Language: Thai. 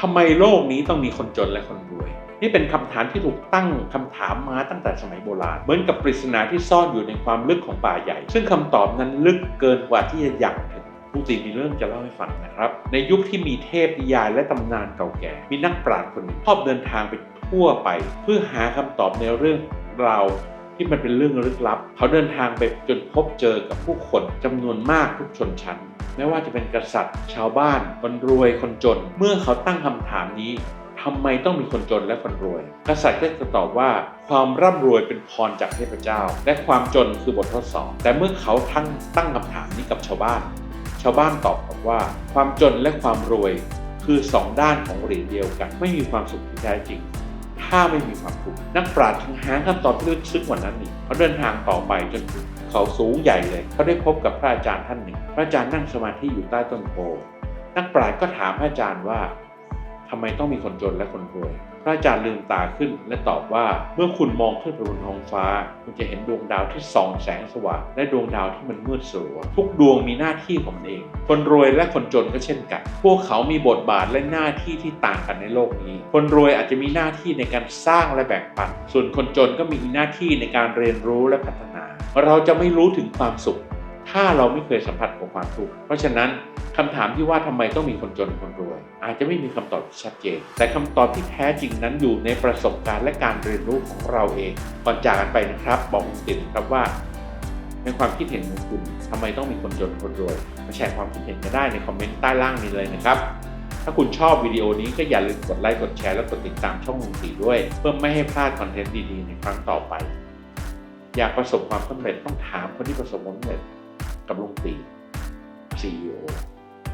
ทำไมโลกนี้ต้องมีคนจนและคนรวย นี่เป็นคำถามที่ถูกตั้งคำถามมาตั้งแต่สมัยโบราณ เหมือนกับปริศนาที่ซ่อนอยู่ในความลึกของป่าใหญ่ ซึ่งคำตอบนั้นลึกเกินกว่าที่จะยังถึงลุงตีมีเรื่องจะเล่าให้ฟังนะครับ ในยุคที่มีเทพนิยายและตำนานเก่าแก่ มีนักปราชญ์คนหนึ่งชอบเดินทางไปทั่วไป เพื่อหาคำตอบในเรื่องราว ที่มันเป็นเรื่องลึกลับ เขาเดินทางไปจนพบเจอกับผู้คนจำนวนมากทุกชนชั้น ไม่ว่าจะเป็นกษัตริย์ ชาวบ้าน คนรวยคนจน เมื่อเขาตั้งคำถามนี้ทำไมต้องมีคนจนและคนรวย กษัตริย์ก็จะตอบว่า ความร่ำรวยเป็นพรจากเทพเจ้า และความจนคือบททดสอบ แต่เมื่อเขาทั้งตั้งคำถามนี้กับชาวบ้าน ชาวบ้านตอบกลับว่า ความจนและความรวยคือสองด้านของเหรียญเดียวกัน ไม่มีความสุขที่แท้จริง ถ้าไม่มีความทุกข์นักปราชญ์ทั้งหาคำตอบที่ลึกซึ้งกว่านั้นอีกเขาเดินทางต่อไปจนถึงเขาสูงใหญ่เลย เขาได้พบกับพระอาจารย์ท่านหนึ่ง พระอาจารย์นั่งสมาธิอยู่ใต้ต้นโพนักปราชญ์ก็ถามพระอาจารย์ว่า ทำไมต้องมีคนจนและคนรวย พระอาจารย์ลืมตาขึ้นและตอบว่า เมื่อคุณมองขึ้นไปบนท้องฟ้า คุณจะเห็นดวงดาวที่ส่องแสงสว่างและดวงดาวที่มันมืดสลัว ทุกดวงมีหน้าที่ของมันเอง คนรวยและคนจนก็เช่นกัน พวกเขามีบทบาทและหน้าที่ที่ต่างกันในโลกนี้ คนรวยอาจจะมีหน้าที่ในการสร้างและแบ่งปัน ส่วนคนจนก็มีหน้าที่ในการเรียนรู้และพัฒนา เราจะไม่รู้ถึงความสุข ถ้าเราไม่เคยสัมผัสกับความทุกข์เพราะฉะนั้นคำถามที่ว่าทำไมต้องมีคนจนคนรวย อาจจะไม่มีคำตอบที่ชัดเจน แต่คำตอบที่แท้จริงนั้นอยู่ในประสบการณ์และการเรียนรู้ของเราเองก่อนจากกันไปนะครับ บอกคุณติดครับว่า ในความคิดเห็นของคุณทำไมต้องมีคนจนคนรวยมาแชร์ความคิดเห็นกันได้ในคอมเมนต์ใต้ล่างนี้เลยนะครับถ้าคุณชอบวิดีโอนี้ก็อย่าลืมกดไลค์กดแชร์และกดติดตามช่องลุงตีด้วย เพื่อไม่ให้พลาดคอนเทนต์ดีๆในครั้งต่อไป อยากประสบความสำเร็จต้องถามคนที่ประสบความสำเร็จ กับลุงตี CEO